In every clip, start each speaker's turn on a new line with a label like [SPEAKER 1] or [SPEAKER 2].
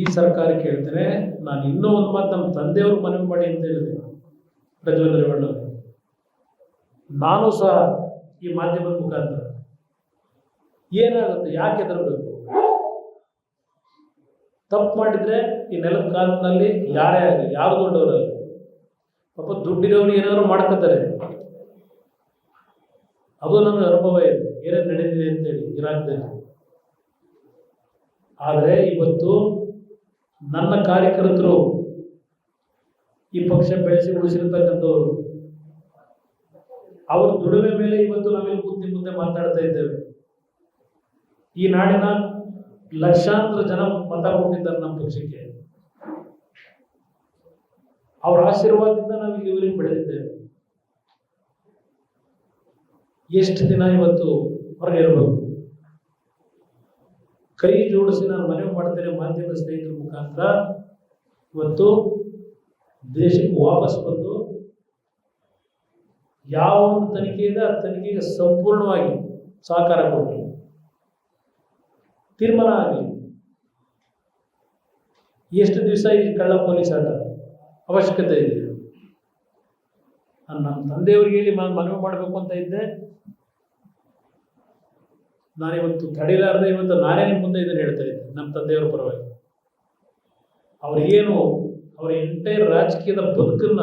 [SPEAKER 1] ಈ ಸರ್ಕಾರ ಕೇಳ್ತೇನೆ ನಾನು ಇನ್ನೂ ಒಂದು ಮಾತು ನಮ್ಮ ತಂದೆಯವರು ಮನವಿ ಮಾಡಿ ಅಂತ ಹೇಳಿದೆ, ಪ್ರಜ್ವಲ್ ರೇವಣ್ಣ ನಾನು ಸಹ ಈ ಮಾಧ್ಯಮದ ಮುಖಾಂತರ ಏನಾಗುತ್ತೆ, ಯಾಕೆ ತರಬೇಕು ತಪ್ಪು ಮಾಡಿದ್ರೆ ಈ ನೆಲದ ಕಾನೂನಲ್ಲಿ ಯಾರೇ ಆಗಲಿ, ಯಾರು ದೊಡ್ಡವರಲ್ಲ, ಪಾಪ ದುಡ್ಡಿರೋರು ಏನಾದ್ರು ಮಾಡ್ಕೋತಾರೆ. ಅದು ನನ್ನ ಅನುಭವ ಇದೆ, ಏನೇನು ನಡೆದಿದೆ ಅಂತೇಳಿ ಇರಾಕ್ದಲ್ಲಿ. ಆದರೆ ಇವತ್ತು ನನ್ನ ಕಾರ್ಯಕರ್ತರು ಈ ಪಕ್ಷ ಬೆಳೆಸಿ ಉಳಿಸಿರ್ತಕ್ಕಂಥವ್ರು. ಅವ್ರ ದುಡಿಮೆ ಮೇಲೆ ಇವತ್ತು ನಾವಿಲ್ಲಿ ಮುಂದೆ ಮುಂದೆ ಮಾತಾಡ್ತಾ ಇದ್ದೇವೆ. ಈ ನಾಡಿನ ಲಕ್ಷಾಂತರ ಜನ ಮತ ಕೊಟ್ಟಿದ್ದಾರೆ ನಮ್ಮ ಪಕ್ಷಕ್ಕೆ. ಅವರ ಆಶೀರ್ವಾದದಿಂದ ನಾವು ಇಲ್ಲಿ ಇವರಿಗೆ ಬೆಳೆದಿದ್ದೇವೆ. ಎಷ್ಟು ದಿನ ಇವತ್ತು ಹೊರಗೆ ಇರಬೇಕು ಕೈ ಜೋಡಿಸಿ ನಾನು ಮನವಿ ಮಾಡ್ತೇನೆ ಮಾಧ್ಯಮ ಸ್ನೇಹಿತರ ಮುಖಾಂತರ. ಇವತ್ತು ದೇಶಕ್ಕೆ ವಾಪಸ್ ಬಂದು ಯಾವ ಒಂದು ತನಿಖೆ ಇದೆ, ಆ ತನಿಖೆಗೆ ಸಂಪೂರ್ಣವಾಗಿ ಸಹಕಾರ ಕೊಟ್ಟು ತೀರ್ಮಾನ ಆಗಲಿ. ಎಷ್ಟು ದಿವಸ ಈ ಕಳ್ಳ ಪೊಲೀಸ್ ಆಟ? ಅವಶ್ಯಕತೆ ಇದೆ. ನಾನು ನಮ್ಮ ತಂದೆಯವರಿಗೆ ಹೇಳಿ ಮನವಿ ಮಾಡಬೇಕು ಅಂತ ಇದ್ದೆ. ನಾನಿವತ್ತು ತಡಿಲಾರದೆ ಇವತ್ತು ನಾನೇ ನಿಮ್ಮ ಮುಂದೆ ಇದನ್ನು ಹೇಳ್ತಾ ಇದ್ದೀನಿ ನಮ್ಮ ತಂದೆಯವರ ಪರವಾಗಿ. ಅವ್ರಿಗೇನು ಅವರ ಎಂಟೈರ್ ರಾಜಕೀಯದ ಬದುಕನ್ನ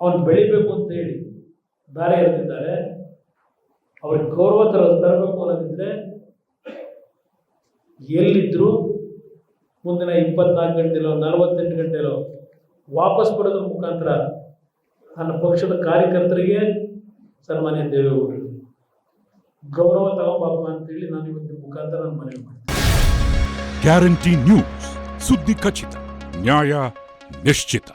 [SPEAKER 1] ಅವನು ಬೆಳಿಬೇಕು ಅಂತ ಹೇಳಿ ದಾರಿ ಹೇಳ್ತಿದ್ದಾರೆ ಅವ್ರಿಗೆ ಗೌರವ ತರ, ತರಬೇಕು ಅನ್ನೋದಿದ್ರೆ ಎಲ್ಲಿದ್ರು ಮುಂದಿನ ಇಪ್ಪತ್ನಾಲ್ಕು ಗಂಟೆಲೋ, ನಲವತ್ತೆಂಟು ಗಂಟೆಲೋ ವಾಪಸ್ ಪಡೆದ ಮುಖಾಂತರ ನನ್ನ ಪಕ್ಷದ ಕಾರ್ಯಕರ್ತರಿಗೆ ಸನ್ಮಾನ್ಯ ದೇವೇಗೌಡರು. ಗೌರವ ತಗೋಬಾಪ ಅಂತೇಳಿ ನಾನು ಇವತ್ತಿನ ಮುಖಾಂತರ ನಾನು ಮನವಿ ಮಾಡ್ತೀನಿ.
[SPEAKER 2] ಗ್ಯಾರಂಟಿ ನ್ಯೂಸ್ ಸುದ್ದಿ ಖಚಿತ. ನ್ಯಾಯ ನಿಶ್ಚಿತ.